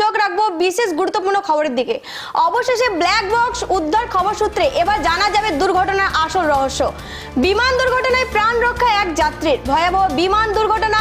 চোখ রাখব বিশেষ গুরুত্বপূর্ণ খবরের দিকে। অবশেষে ব্ল্যাক বক্স উদ্ধার খবর সূত্রে এবার জানা যাবে দুর্ঘটনার আসল রহস্য। বিমান দুর্ঘটনায় প্রাণ রক্ষা এক যাত্রীর। ভয়াবহ বিমান দুর্ঘটনা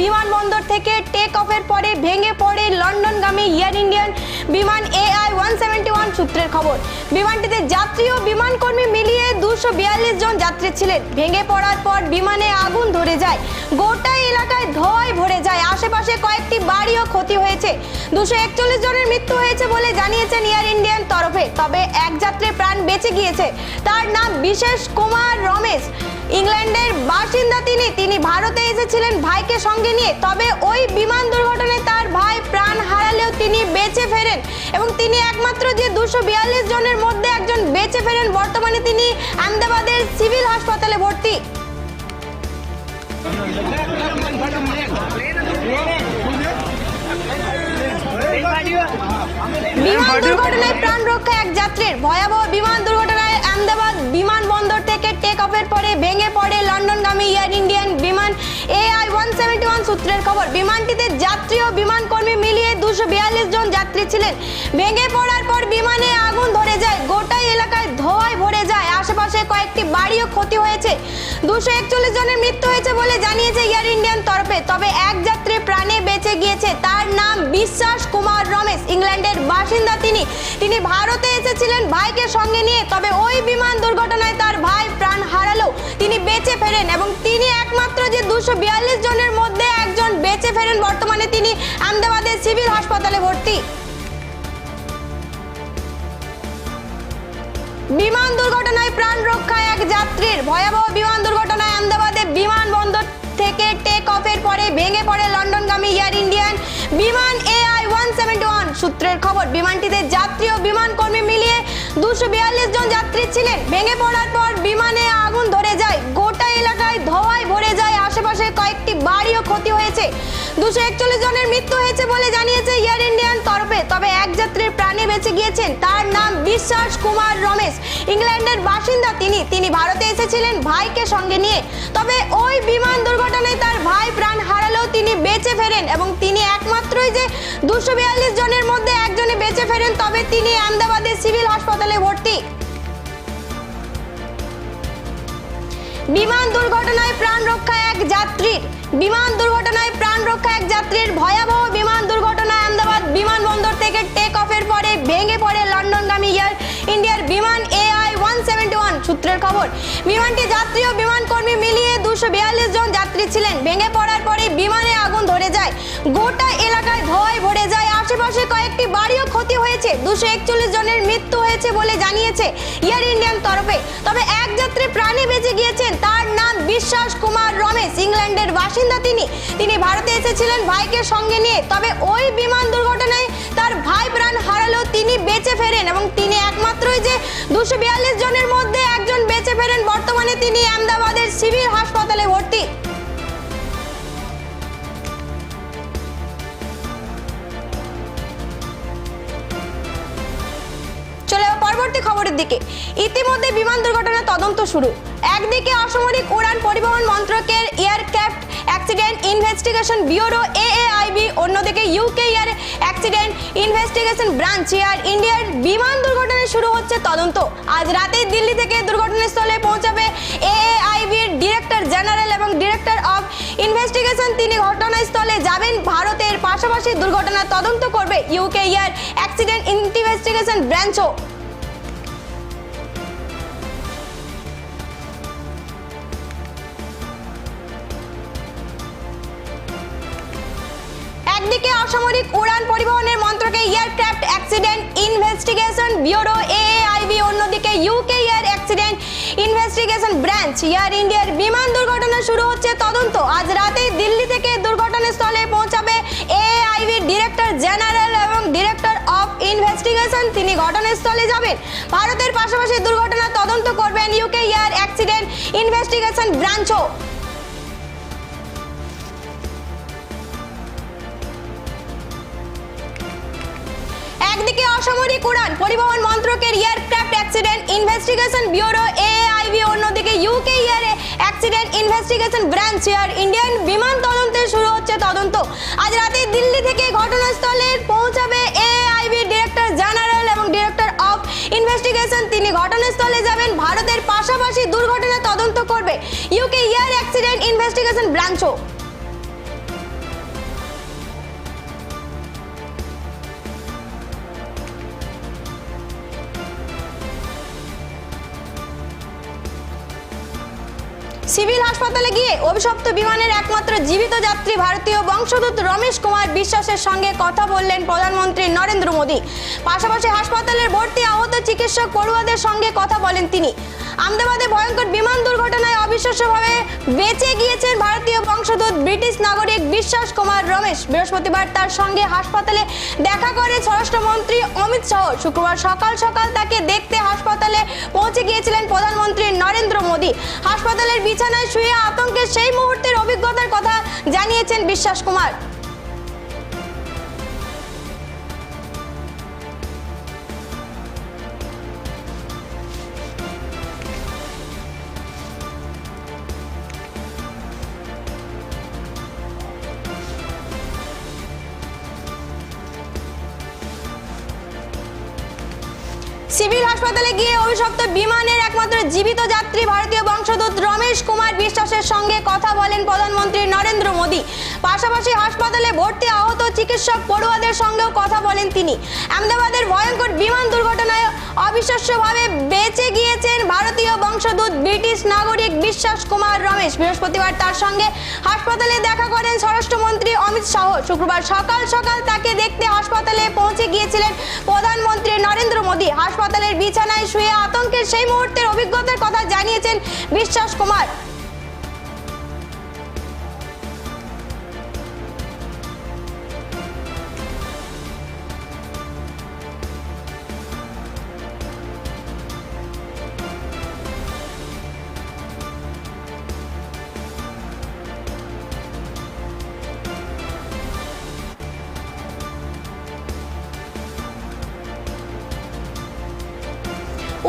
বিমানবন্দর থেকে টেক অফের পরে ভেঙে পড়ে লন্ডনগামী এয়ার ইন্ডিয়ান বিমান এআই ওয়ান সেভেন্টি ওয়ান সূত্রের খবর। বিমানটিতে যাত্রী ও বিমানকর্মী মিলিয়ে দুশো বিয়াল্লিশ জন যাত্রী ছিলেন। ভেঙে পড়ার পর বিমানে আগুন ধরে যায়। গোটা এলাকায় ধোঁয়ায় ভরে যায়। আশেপাশে কয়েকটি বাড়িও ক্ষতি হয়েছে। দুশো একচল্লিশ জনের মৃত্যু হয়েছে বলে জানিয়েছেন এয়ার ইন্ডিয়ান তরফে। তবে এক যাত্রীর প্রাণ বেঁচে গিয়েছে। তার নাম বিশেষ কুমার রমেশ। ইংল্যান্ডের বাসিন্দা তিনি। তিনি ভারতে এসেছিলেন ভাইকে সঙ্গে নিয়ে। তবে ওই বিমান দুর্ঘটনায় তার ভাই প্রাণ হারালেও তিনি বেঁচে ফেরেন। এবং তিনি একমাত্র যে দুশো বিয়াল্লিশ জনের মধ্যে একজন বেঁচে ফেরেন, বর্তমানে তিনি আহমেদাবাদের সিভিল হাসপাতালে ভর্তি। বিমান দুর্ঘটনায় প্রাণ রক্ষা এক যাত্রীর ভয়াবহ বিমান দুর্ঘটনায় আহমেদাবাদ বিমানবন্দর থেকে টেক অফের পরে ভেঙে পড়ে লন্ডনগামী এয়ার ইন্ডিয়ান বিমান এআই ওয়ান সেভেন্টি ওয়ান সূত্রের খবর, বিমানটিতে যাত্রী ও বিমান কর্মী মিলিয়ে দুশো বিয়াল্লিশ জন যাত্রী ছিলেন। ভেঙে পড়ার পর বিমানে আগুন ধরে যায়। গোটাই এলাকায় ধোঁয়ায় ভরে আশেপাশে কয়েকটি বাড়িও ক্ষতি হয়েছে। দুশো একচল্লিশ জনের মৃত্যু হয়েছে বলে জানিয়েছে এয়ার ইন্ডিয়ান তরফে। তবে এক যাত্রী প্রাণে বেঁচে গিয়েছে। তার নাম বিশ্বাস কুমার রমেশ। ইংল্যান্ডের বাসিন্দা তিনি। তিনি ভারতে এসেছিলেন ভাইকে সঙ্গে নিয়ে। তবে ওই বিমান দুর্ঘটনায় তার ভাই প্রাণ হারালো। তিনি বেঁচে ফেরেন এবং তিনি একমাত্র যে দুশো বিয়াল্লিশ জনের মধ্যে একজন বেঁচে ফেরেন। বর্তমানে তিনি আহমেদাবাদের সিভিল হাসপাতালে ভর্তি। বিমান দুর্ঘটনায় প্রাণ রক্ষা এক যাত্রীর ভয়াবহ বিমান দুর্ঘটনায় আহমেদাবাদে বিমানবন্দর থেকে টেক অফের পরে ভেঙে পড়ে লন্ডনগামী এয়ার ইন্ডিয়ান বিমান এআই ওয়ান সেভেন্টি ওয়ান সূত্রের খবর, বিমানটিতে যাত্রী ও বিমান কর্মী মিলিয়ে দুশো বিয়াল্লিশ জন যাত্রী ছিলেন। ভেঙে পড়ার পর বিমানে আগুন ধরে যায়। গোটা এলাকায় ধোঁয়ায় ভরে যায়। আশেপাশে কয়েকটি বাড়িও ক্ষতি হয়েছে। দুশো একচল্লিশ জনের মৃত্যু হয়েছে বলে জানিয়েছে এয়ার ইন্ডিয়ান তরফে। তবে এক প্রাণে বেঁচে গিয়েছেন, তার নাম বিশ্বাস কুমার রমেশ। ইংল্যান্ডের বাসিন্দা তিনি। তিনি ভারতে এসেছিলেন ভাইকে সঙ্গে নিয়ে। তবে ওই বিমান দুর্ঘটনায় তার ভাই প্রাণ হারালেও তিনি বেঁচে ফেরেন এবং তিনি একমাত্রই যে দুশো বিয়াল্লিশ জনের মধ্যে একজনে বেঁচে ফেরেন, তবে তিনি আহমেদাবাদের সিভিল হাসপাতালে ভর্তি। বিমান দুর্ঘটনায় প্রাণ রক্ষা এক যাত্রীর। বিমান দুর্ঘটনায় প্রাণ রক্ষা এক যাত্রীর। ভয়াবহ বিমান দুর্ঘটনায় আহমেদাবাদ বিমানবন্দর থেকে টেক অফের পরে ভেঙে পড়ে লন্ডনগামী এয়ার ইন্ডিয়ার বিমান এআই ওয়ান সেভেন্টি ওয়ান সূত্রের খবর। বিমানটি যাত্রী ও বিমান কর্মী মিলিয়ে দুশো বিয়াল্লিশ জন যাত্রী ছিলেন। ভেঙে পড়ার পরে বিমানে আগুন ধরে যায়। গোটা এলাকায় ধোঁয়ায় ভরে যায় আশেপাশে কয়েকটি বাড়িও ক্ষতি হয়েছে। দুশো একচল্লিশ জনের মৃত্যু হয়েছে বলে জানিয়েছে এয়ার ইন্ডিয়ান তরফে। তবে এক যাত্রী প্রাণে বেঁচে গিয়েছেন, তার নাম বিশ্বাস কুমার রমেশ। ইংল্যান্ডের বাসিন্দা তিনি। তিনি ভারতে এসেছিলেন ভাইকে সঙ্গে নিয়ে। তবে ওই বিমান দুর্ঘটনায় তার ভাই প্রাণ হারালো তিনি বেঁচে ফেরেন এবং তিনি একমাত্রই যে দুশো বিয়াল্লিশ জনের মধ্যে একজন বেঁচে ফেরেন। বর্তমানে তিনি আহমেদাবাদের সিভিল দিকে। ইতিমধ্যে বিমান দুর্ঘটনার তদন্ত শুরু। একদিকে অসামরিক উড়ান পরিবহন মন্ত্রকের aircraft accident investigation bureau AAIB, অন্যদিকে UK air accident investigation branch air ইন্ডিয়ার বিমান দুর্ঘটনা শুরু হচ্ছে তদন্ত। আজ রাতে দিল্লি থেকে দুর্ঘটনাস্থলে পৌঁছাবে এএআইবির ডিরেক্টর জেনারেল এবং ডিরেক্টর অফ ইনভেস্টিগেশন। তিনি ঘটনাস্থলে যাবেন। ভারতের পাশাপাশি দুর্ঘটনার তদন্ত করবে ইউকে এয়ার অ্যাক্সিডেন্ট ইনভেস্টিগেশন ব্রাঞ্চও। একদিকে অসামরিক উড়ান পরিবহনের মন্ত্রকে aircraft accident investigation bureau AIB অন্যদিকে UK air accident investigation branch air ইন্ডিয়ার বিমান দুর্ঘটনা শুরু হচ্ছে তদন্ত। আজ রাতে দিল্লি থেকে দুর্ঘটনাস্থলে পৌঁছাবে এআইবি ডিরেক্টর জেনারেল এবং ডিরেক্টর অফ ইনভেস্টিগেশন। তিনি ঘটনাস্থলে যাবেন। ভারতের পাশাপাশি দুর্ঘটনা তদন্ত করবেন ইউকে এয়ার অ্যাক্সিডেন্ট ইনভেস্টিগেশন ব্রাঞ্চও। এদিকে অসামরিক উড়ান, পরিবহন মন্ত্রকের aircraft accident investigation bureau AIB, অন্যদিকে ইউকে ইয়ারে accident investigation branch air Indian বিমান তদন্তে শুরু হচ্ছে তদন্ত। আজ রাতে দিল্লি থেকে ঘটনাস্থলে পৌঁছাবে এআইবি ডিরেক্টর জেনারেল এবং ডিরেক্টর অফ ইনভেস্টিগেশন। তিনি ঘটনাস্থলে যাবেন, ভারতের পাশাপাশি দুর্ঘটনা তদন্ত করবে ইউকে এয়ার অ্যাক্সিডেন্ট ইনভেস্টিগেশন ব্রাঞ্চও। সিভিল হাসপাতালে গিয়ে অভিশপ্ত বিমানের একমাত্র জীবিত যাত্রী ভারতীয় বংশোদ্ভূত রমেশ কুমার বিশ্বাসের সঙ্গে কথা বললেন প্রধানমন্ত্রী নরেন্দ্র মোদী। পাশাপাশি হাসপাতালের ভর্তি আহত চিকিৎসক পড়ুয়াদের সঙ্গে কথা বলেন তিনি। আহমেদাবাদে ভয়ঙ্কর বিমান দুর্ঘটনায় অবিশ্বাস্যভাবে বেঁচে গিয়েছেন ভারতীয় বংশোদ্ভূত ব্রিটিশ নাগরিক বিশ্বাস কুমার রমেশ। বৃহস্পতিবার তার সঙ্গে হাসপাতালে দেখা করে স্বরাষ্ট্রমন্ত্রী অমিত শাহ। শুক্রবার সকাল সকাল তাকে দেখতে হাসপাতালে পৌঁছে গিয়েছিলেন প্রধানমন্ত্রী নরেন্দ্র মোদী। হাসপাতালের বিছানায় শুয়ে আতঙ্কের সেই মুহূর্তের অভিজ্ঞতার কথা জানিয়েছেন বিশ্বাস কুমার। সিভিল হাসপাতালে গিয়ে অভিশপ্ত বিমানের একমাত্র জীবিত যাত্রী ভারতীয় বংশোদ্ভূত রমেশ কুমার বিশ্বাসের সঙ্গে কথা বলেন প্রধানমন্ত্রী নরেন্দ্র মোদী। পাশাপাশি হাসপাতালে ভর্তি আহত চিকিৎসক পড়ুয়াদের সঙ্গেও কথা বলেন তিনি। আহমেদাবাদের ভয়ঙ্কর বিমান দুর্ঘটনায় অবিশ্বাস্যভাবে বেঁচে গিয়েছেন ভারতীয় বংশোদ্ভূত ব্রিটিশ নাগরিক বিশ্বাস কুমার রমেশ। বৃহস্পতিবার তার সঙ্গে হাসপাতালে দেখা করেন স্বরাষ্ট্রমন্ত্রী অমিত শাহ। শুক্রবার সকাল সকাল তাকে দেখতে হাসপাতালে পৌঁছে গিয়েছিলেন প্রধানমন্ত্রী নরেন্দ্র মোদী। হাসপাতালের বিছানায় শুয়ে আতঙ্কের সেই মুহূর্তের অভিজ্ঞতার কথা জানিয়েছেন বিশ্বাস কুমার।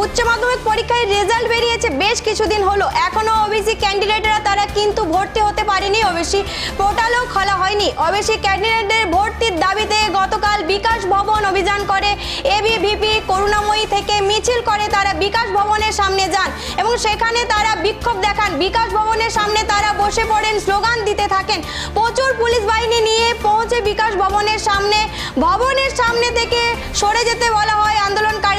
উচ্চ মাধ্যমিক পরীক্ষায় রেজাল্ট বেরিয়েছে, বেশ কিছুদিন হলো। এখনও ওবিসি ক্যান্ডিডেটরা তারা কিন্তু ভর্তি হতে পারেনি। ওবিসি পোর্টালও খোলা হয়নি। ওবিসি ক্যান্ডিডেটদের ভর্তির দাবিতে গতকাল বিকাশ ভবন অভিযান করে। এবিভিপি করুণাময়ী থেকে মিছিল করে তারা বিকাশ ভবনের সামনে যান এবং সেখানে তারা বিক্ষোভ দেখান। বিকাশ ভবনের সামনে তারা বসে পড়েন, স্লোগান দিতে থাকেন। প্রচুর পুলিশ বাহিনী নিয়ে পৌঁছে বিকাশ ভবনের সামনে ভবনের সামনে থেকে সরে যেতে বলা হয় আন্দোলনকারীদের। কিন্তু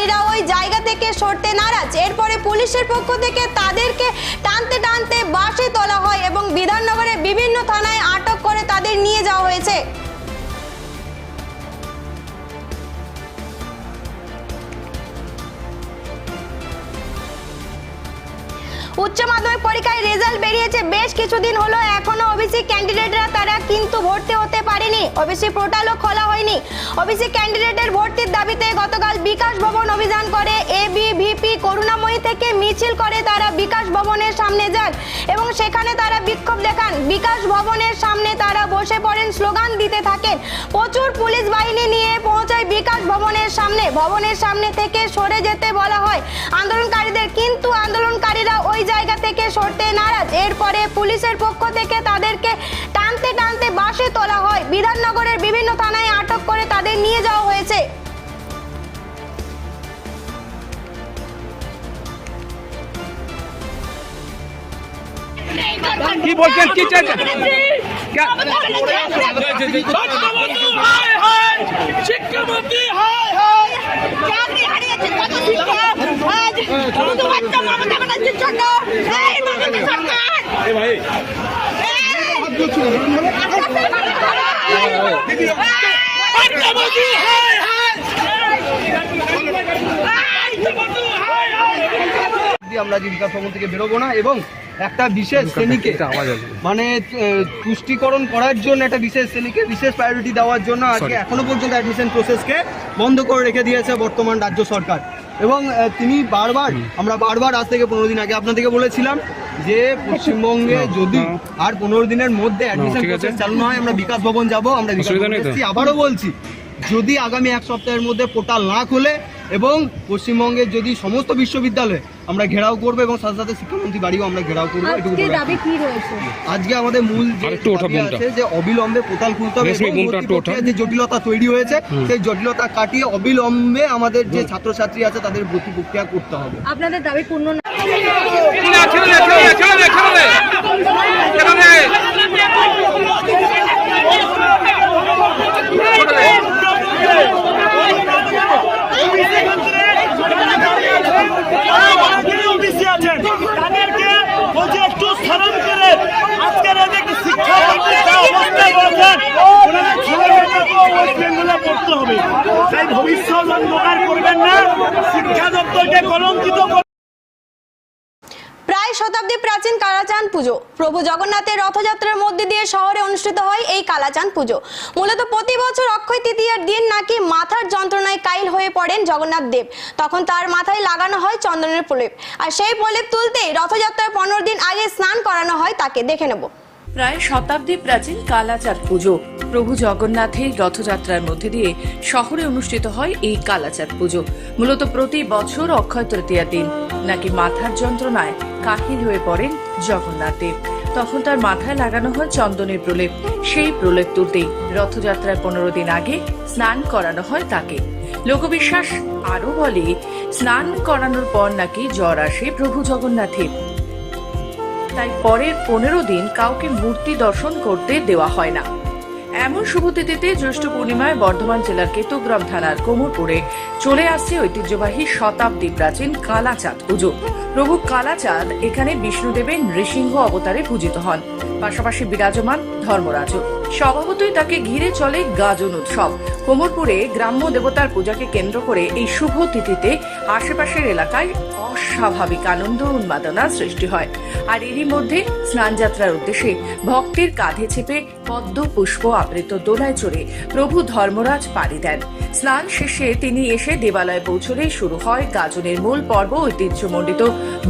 আন্দোলনকারীরা ওই জায়গা থেকে সরতে নারাজ। এরপরে পুলিশের পক্ষ থেকে তাদেরকে টানতে টানতে বাসে তোলা হয় এবং বিধাননগরের বিভিন্ন থানায় আটক করে তাদের নিয়ে যাওয়া হয়েছে। উচ্চ মাধ্যমিক পরীক্ষায় রেজাল্ট বেরিয়েছে, বেশ কিছুদিন হলো এখনও ওবিসি ক্যান্ডিডেটরা তারা কিন্তু ভর্তি হতে পারেনি। ওবিসি পোর্টালও খোলা হয়নি। ওবিসি ক্যান্ডিডেটের ভর্তির দাবিতে গতকাল বিকাশ ভবন অভিযান করে। এবিভিপি করুণাময়ী থেকে মিছিল করে তারা বিকাশ ভবনের সামনে যান এবং সেখানে তারা বিক্ষোভ দেখান। বিকাশ ভবনের সামনে তারা বসে পড়েন, স্লোগান দিতে থাকেন। প্রচুর পুলিশ বাহিনী নিয়ে পৌঁছায় বিকাশ ভবনের সামনে। ভবনের সামনে থেকে সরে যেতে বলা হয়। আন্দোলনকারীদের কিন্তু আন্দোলনকারীরা ওই জায়গা থেকে সরতে নারাজ। এরপরে পুলিশের পক্ষ থেকে তাদেরকে টানতে টানতে বাসে তোলা হয়। বিধাননগরের বিভিন্ন থানায় আটক করে তাদের নিয়ে যাওয়া হয়েছে। কি বলছেন? কি চাইছেন? শিক্ষামন্ত্রী হায় হায় শিক্ষামন্ত্রী চাকরি হারিয়েছে কত শিক্ষক আজ শুধুমাত্র মমতা ব্যানার্জির জন্য এই মমতা সরকার এ ভাই শিক্ষামন্ত্রী হায় হায় শিক্ষামন্ত্রী অবধি আমরা জীবিকা ভবন থেকে বেরোবো না এবং একটা বিশেষ শ্রেণীকে মানে পুষ্টিকরণ করার জন্য একটা বিশেষ শ্রেণীকে বিশেষ প্রায়োরিটি দেওয়ার জন্য আজকে এখনও পর্যন্ত অ্যাডমিশন প্রসেসকে বন্ধ করে রেখে দিয়েছে বর্তমান রাজ্য সরকার। এবং তিনি বারবার আমরা বারবার আজ থেকে পনেরো দিন আগে আপনাদেরকে বলেছিলাম যে পশ্চিমবঙ্গে যদি আর পনেরো দিনের মধ্যে অ্যাডমিশন প্রসেস চালু না হয় আমরা বিকাশ ভবন যাব আমরা বিকাশ ভবন। আবারও বলছি যদি আগামী এক সপ্তাহের মধ্যে পোর্টাল না খুলে এবং পশ্চিমবঙ্গের যদি সমস্ত বিশ্ববিদ্যালয়ে আমরা ঘেরাও করব এবং সাথে সাথে শিক্ষামন্ত্রী বাড়িও আমরা ঘেরাও করব এটুকু আজকে আমাদের মূল যে। আছে অবিলম্বে পোতাল খুলতে হবে যে জটিলতা তৈরি হয়েছে সেই জটিলতা কাটিয়ে অবিলম্বে আমাদের যে ছাত্রছাত্রী আছে তাদের ভর্তি প্রক্রিয়া করতে হবে আপনাদের দাবি পূর্ণ না পুজো। প্রভু জগন্নাথের রথযাত্রার মধ্যে দিয়ে শহরে অনুষ্ঠিত হয় এই কালাচাঁদ পুজো। মূলত প্রতি বছর অক্ষয় তৃতীয়ার দিন নাকি মাথার যন্ত্রণায় কাইল হয়ে পড়েন জগন্নাথ দেব। তখন তার মাথায় লাগানো হয় চন্দনের প্রলেপ। আর সেই প্রলেপ তুলতে রথযাত্রার পনেরো দিন আগে স্নান করানো হয় তাকে। দেখে নেব। প্রায় শতাব্দী প্রাচীন কালাচাঁদ পুজো। প্রভু জগন্নাথের রথযাত্রার মধ্যে দিয়ে শহরে অনুষ্ঠিত হয় এই কালাচাঁদ পুজো। মূলত প্রতি বছর অক্ষয় তৃতীয়ার দিন। নাকি মাথার যন্ত্রণায় কাহিল হয়ে পড়েন জগন্নাথ দেব। তখন তার মাথায় লাগানো হয় চন্দনের প্রলেপ। সেই প্রলেপ তুলতেই রথযাত্রার পনেরো দিন আগে স্নান করানো হয় তাকে। লোকবিশ্বাস আরও বলে, স্নান করানোর পর নাকি জ্বর আসে প্রভু জগন্নাথের। তাই পরের পনেরো দিন কাউকে মূর্তি দর্শন করতে দেওয়া হয় না। এমন শুভতিথিতে জ্যৈষ্ঠ পূর্ণিমায় বর্ধমান জেলার কেতুগ্রাম থানার কোমরপুরে চলে আসছে ঐতিহ্যবাহী শতাব্দী প্রাচীন কালাচাঁদ পুজো। প্রভু কালাচাঁদ এখানে বিষ্ণুদেবের নৃসিংহ অবতারে পূজিত হন। পাশাপাশি বিরাজমান ধর্মরাজ স্বভাবতই তাকে ঘিরে চলে গাজন উৎসব। কোমরপুরে গ্রাম্য দেবতার পূজাকে কেন্দ্র করে এই শুভ তিথিতে আশেপাশের এলাকায় অস্বাভাবিক আনন্দ উন্মাদনা সৃষ্টি হয়। আর এরই মধ্যে স্নানযাত্রার উদ্দেশ্যে ভক্তের কাঁধে চেপে পদ্ম পুষ্প আবৃত দোলায় চড়ে প্রভু ধর্মরাজ পাড়ি দেন। স্নান শেষে তিনি এসে দেবালয়ে পৌঁছলে শুরু হয় গাজনের মূল পর্ব ঐতিহ্যমণ্ডিত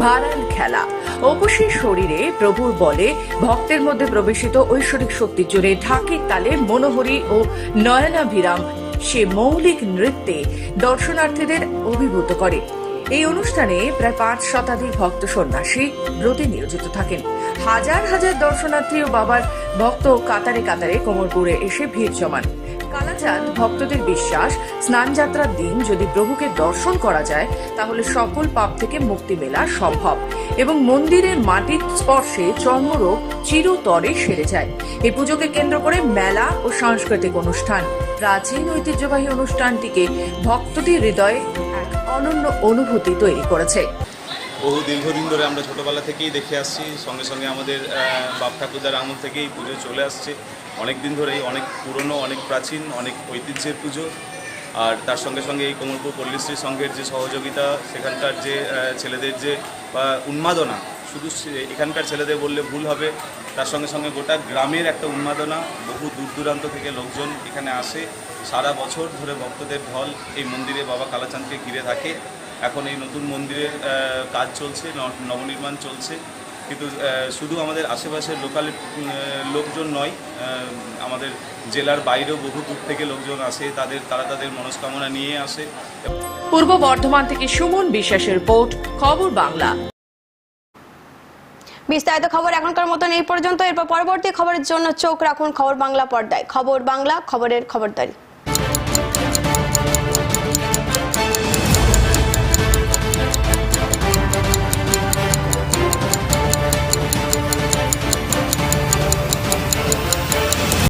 ভারাল খেলা। অবশ্যই শরীরে প্রভুর বলে ভক্তের মধ্যে প্রবেশিত ঐশ্বরিক শক্তির জোরে ঢাকের তালে মনোহরি ও নয়নাভিরাম সে মৌলিক নৃত্যে দর্শনার্থীদের অভিভূত করে। এই অনুষ্ঠানে প্রায় পাঁচ শতাধিক ভক্ত সন্ন্যাসী ব্রতে নিয়োজিত থাকেন। হাজার হাজার দর্শনার্থী ও বাবার ভক্ত কাতারে কাতারে কোমরপুরে এসে ভিড় জমান। কালাচাঁদ, ভক্তদের বিশ্বাস স্নান যাত্রার দিন যদি প্রভুকে দর্শন করা যায়, তাহলে সকল পাপ থেকে মুক্তি মেলা সম্ভব। এবং মন্দিরের মাটির স্পর্শে চর্মরোগ চিরতরে সেরে যায়। এই পুজোকে কেন্দ্র করে মেলা ও সাংস্কৃতিক অনুষ্ঠান। প্রাচীন ঐতিহ্যবাহী অনুষ্ঠানটিকে ভক্তদের হৃদয়ে এক অনন্য অনুভূতি তৈরি করেছে। বহু দীর্ঘদিন ধরে আমরা ছোটোবেলা থেকেই দেখে আসছি, সঙ্গে সঙ্গে আমাদের বাপ ঠাকুরদার আমল থেকেই পুজো চলে আসছে। অনেক দিন ধরেই, অনেক পুরনো, অনেক প্রাচীন, অনেক ঐতিহ্যের পুজো। আর তার সঙ্গে সঙ্গে এই কোমলপুর পল্লীশ্রী সংঘের যে সহযোগিতা, সেখানকার যে ছেলেদের যে উন্মাদনা, শুধু এখানকার ছেলেদের বললে ভুল হবে, তার সঙ্গে সঙ্গে গোটা গ্রামের একটা উন্মাদনা, বহু দূর দূরান্ত থেকে লোকজন এখানে আসে। সারা বছর ধরে ভক্তদের ঢল এই মন্দিরে বাবা কালাচাঁদকে ঘিরে থাকে। এখন এই নতুন মন্দিরের কাজ চলছে নবনির্মাণ চলছে। কিন্তু শুধু আমাদের আশেপাশের লোকাল লোকজন নয় আমাদের জেলার বাইরেও বহু দূর থেকে লোকজন আসে তাদের তারা তাদের মনস্কামনা নিয়ে আসে। পূর্ব বর্ধমান থেকে সুমন বিশ্বাসের রিপোর্ট খবর বাংলা। বিস্তারিত খবর এখনকার মতন এই পর্যন্ত এরপর পরবর্তী খবরের জন্য চোখ রাখুন খবর বাংলা পর্দায়। খবর বাংলা খবরের খবরদারি।